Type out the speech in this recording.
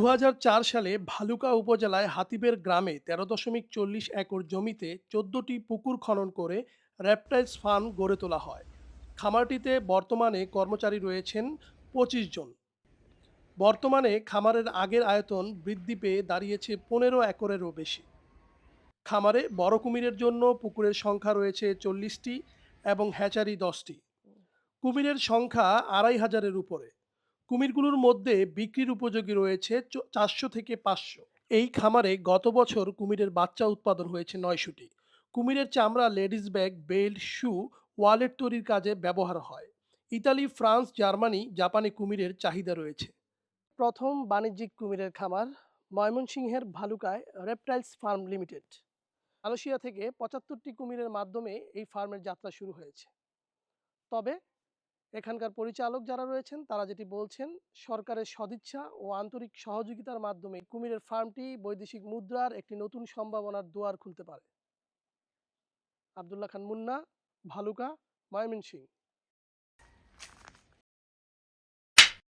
দু হাজার চার সালে ভালুকা উপজেলায় হাতিবের গ্রামে তেরো দশমিক চল্লিশ একর জমিতে চোদ্দটি পুকুর খনন করে র্যাপটাইলস ফার্ম গড়ে তোলা হয়। খামারটিতে বর্তমানে কর্মচারী রয়েছেন পঁচিশ জন। বর্তমানে খামারের আগের আয়তন বৃদ্ধি পেয়ে দাঁড়িয়েছে পনেরো একরেরও বেশি। খামারে বড় কুমিরের জন্য পুকুরের সংখ্যা রয়েছে চল্লিশটি এবং হ্যাচারি দশটি। কুমিরের সংখ্যা আড়াই হাজারের উপরে। কুমিরগুলোর মধ্যে বিক্রির উপযোগী রয়েছে চারশো থেকে পাঁচশো। এই খামারে গত বছর কুমিরের বাচ্চা উৎপাদন হয়েছে নয়শোটি। কুমিরের চামড়া, ladies bag, belt, shoe, wallet তৈরির কাজে ব্যবহার হয়। ইতালি, ফ্রান্স, জার্মানি, জাপানে কুমিরের চাহিদা রয়েছে। প্রথম বাণিজ্যিক কুমিরের খামার ময়মনসিংহের ভালুকায় রেপটাইলস ফার্ম লিমিটেড। মালয়েশিয়া থেকে পঁচাত্তরটি কুমিরের মাধ্যমে এই ফার্মের যাত্রা শুরু হয়েছে। তবে এখানকার পরিচালক যারা রয়েছেন, তারা যেটি বলছেন, সরকারের সদিচ্ছা ও আন্তরিক সহযোগিতার মাধ্যমে কুমিরের ফার্মটি বৈদেশিক মুদ্রার একটি নতুন সম্ভাবনার দুয়ার খুলতে পারে। আবদুল্লাহ খান মুন্না, ভালুকা, ময়মনসিংহ।